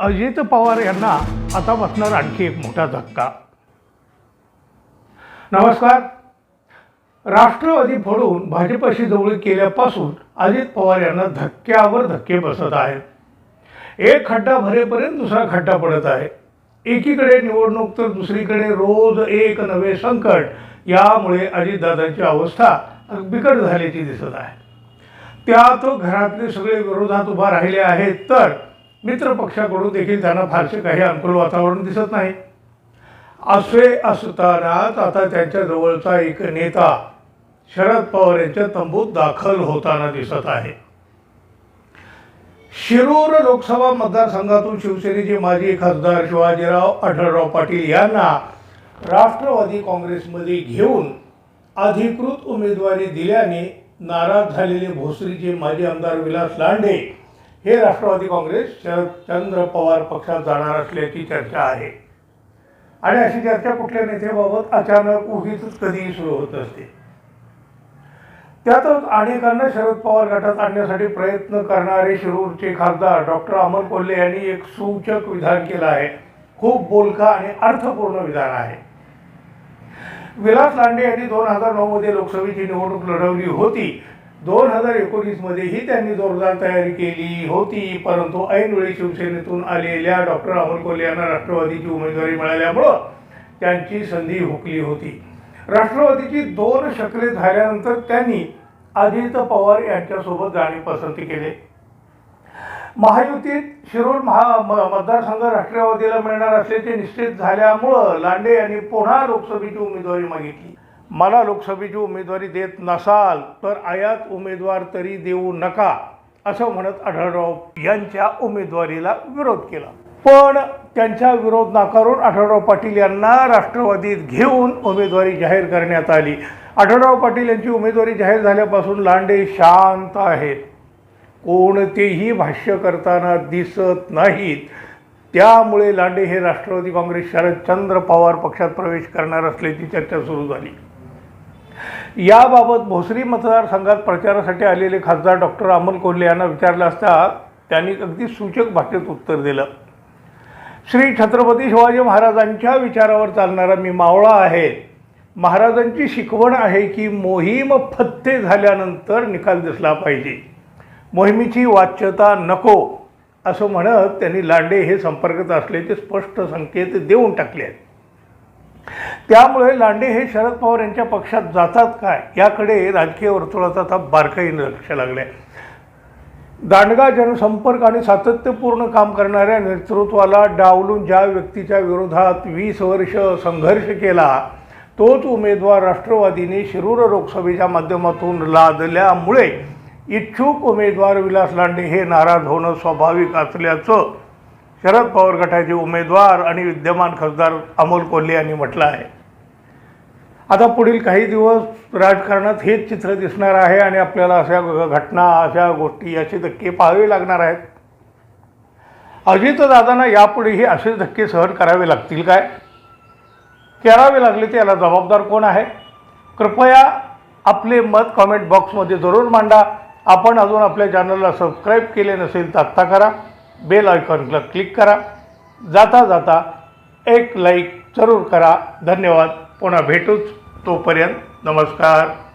अजित पवार यांना आता बसणार आणखी एक मोठा धक्का. नमस्कार. राष्ट्रवादी फोडून भाजपशी जवळ केल्यापासून अजित पवार यांना धक्क्यावर धक्के बसत आहेत. एक खड्डा भरेपर्यंत दुसरा खड्डा पडत आहे. एकीकडे निवडणूक तर दुसरीकडे रोज एक नवे संकट. यामुळे अजितदादांची अवस्था बिकट झाल्याची दिसत आहे. त्यात घरातले सगळे विरोधात उभा राहिले आहेत तर मित्र पक्षाकडून देखील त्यांना फारसे काही अनुकूल वातावरण दिसत नाही. असे असतानाच आता त्यांच्या जवळचा एक नेता शरद पवार यांच्या तंबूत दाखल होताना दिसत आहे. शिरूर लोकसभा मतदारसंघातून शिवसेनेचे माजी खासदार शिवाजीराव आढळराव पाटील यांना राष्ट्रवादी काँग्रेसमध्ये घेऊन अधिकृत उमेदवारी दिल्याने नाराज झालेले भोसरीचे माजी आमदार विलास लांडे हे राष्ट्रवादी काँग्रेस शरदचंद्र पवार पक्षात जाणार असल्याची चर्चा आहे. आणि अशी चर्चा कुठल्या नेत्याबाबत अचानक उगीच कधीही सुरू होत असते. त्यातच अनेकांना शरद पवार गटात आणण्यासाठी प्रयत्न करणारे शिरूरचे खासदार डॉक्टर अमर कोल्हे यांनी एक सूचक विधान केलं आहे. खूप बोलका आणि अर्थपूर्ण विधान आहे. विलास लांडे यांनी दोन हजार नऊ मध्ये लोकसभेची निवडणूक लढवली होती. दोन हजार एकोणीसमध्येही त्यांनी जोरदार तयारी केली होती परंतु ऐनवेळी शिवसेनेतून आलेल्या डॉक्टर अमोल कोल्हे यांना राष्ट्रवादीची उमेदवारी मिळाल्यामुळं त्यांची संधी हुकली होती. राष्ट्रवादीची दोन शकले झाल्यानंतर त्यांनी अजित पवार यांच्यासोबत जाणे पसंती केले. महायुतीत शिरोळ महा मतदारसंघ राष्ट्रवादीला मिळणार असल्याचे निश्चित झाल्यामुळं लांडे यांनी पुन्हा लोकसभेची उमेदवारी मागितली. मला लोकसभेची उमेदवारी देत नसाल तर आयात उमेदवार तरी देऊ नका असं म्हणत आढळराव यांच्या उमेदवारीला विरोध केला. पण त्यांचा विरोध नाकारून आढळराव पाटील यांना राष्ट्रवादीत घेऊन उमेदवारी जाहीर करण्यात आली. आढळराव पाटील यांची उमेदवारी जाहीर झाल्यापासून लांडे शांत आहेत. कोणतेही भाष्य करताना दिसत नाहीत. त्यामुळे लांडे हे राष्ट्रवादी काँग्रेस शरदचंद्र पवार पक्षात प्रवेश करणार असल्याची चर्चा सुरू झाली. याबाबत भोसरी मतदारसंघात प्रचारासाठी आलेले खासदार डॉक्टर अमोल कोल्हे यांना विचारलं असता त्यांनी अगदी सूचक भाषेत उत्तर दिलं. श्री छत्रपती शिवाजी महाराजांच्या विचारावर चालणारा मी मावळा आहे. महाराजांची शिकवण आहे की मोहीम फत्ते झाल्यानंतर निकाल दिसला पाहिजे. मोहिमेची वाच्यता नको असं म्हणत त्यांनी लांडे हे संपर्कात असल्याचे स्पष्ट संकेत देऊन टाकले आहेत. त्यामुळे लांडे हे शरद पवार यांच्या पक्षात जातात काय? याकडे राजकीय वर्तुळाचा आता बारकाईनं लक्ष लागले दांडगा जनसंपर्क आणि सातत्यपूर्ण काम करणाऱ्या नेतृत्वाला डावलून ज्या व्यक्तीच्या विरोधात वीस वर्ष संघर्ष केला तोच उमेदवार राष्ट्रवादीने शिरूर लोकसभेच्या माध्यमातून लादल्यामुळे इच्छुक उमेदवार विलास लांडे हे नाराज होणं स्वाभाविक असल्याचं शरद पवार गटाचे उमेदवार आणि विद्यमान खासदार अमोल कोल्हे यांनी म्हटलं आहे. आता पुढील काही दिवस राजकारणात हेच चित्र दिसणार आहे आणि आपल्याला अशा घटना अशा गोष्टी असे धक्के पाहावे लागणार आहेत. अजितदादांना यापुढेही असे धक्के सहन करावे लागतील काय? करावे लागले तर याला जबाबदार कोण आहे? कृपया आपले मत कॉमेंट बॉक्समध्ये जरूर मांडा. आपण अजून आपल्या चॅनलला सबस्क्राईब केले नसेल तर आत्ता करा. बेल आयकॉनला क्लिक करा. जाता जाता एक लाईक जरूर करा. धन्यवाद. पुन्हा भेटूच. तोपर्यंत नमस्कार.